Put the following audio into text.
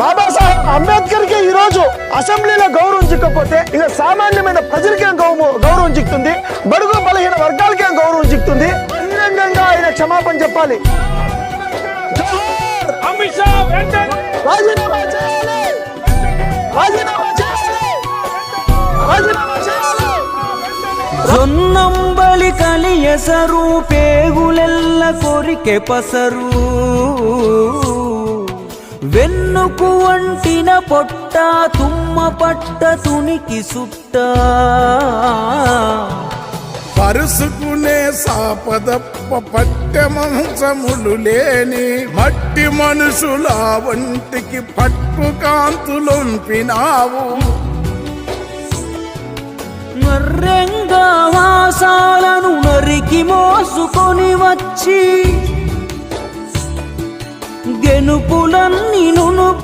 బాబాసాహెబ్ అంబేద్కర్కి ఈ రోజు అసెంబ్లీలో గౌరవం చిక్కకపోతే ఇక సామాన్యమైన ప్రజలకి గౌరవం గౌరవం చిక్తుంది బడుగు బలహీన వర్గాలకి గౌరవం చిక్తుంది బహిరంగంగా ఆయన క్షమాపణ చెప్పాలి. రాజీనామా చేయాలి. రాజీనామా చేయాలి. రాజీనామా చేయాలి. సొన్నంబలి కలియసరు పేగులెల్ల కొరికె పసరు. వెన్నుకు వంటిన పొట్ట తుమ్మ పట్ట తునికి సుట్ట. పరుసుకునే సాపదప్ప పట్టె మంచములు లేని మట్టి మనుషుల వంటికి పట్టు కాంతులొంపినావు. నర్రెంగా వాసాలను నరికి మోసుకొని వచ్చి గెనుపులన్నీ నును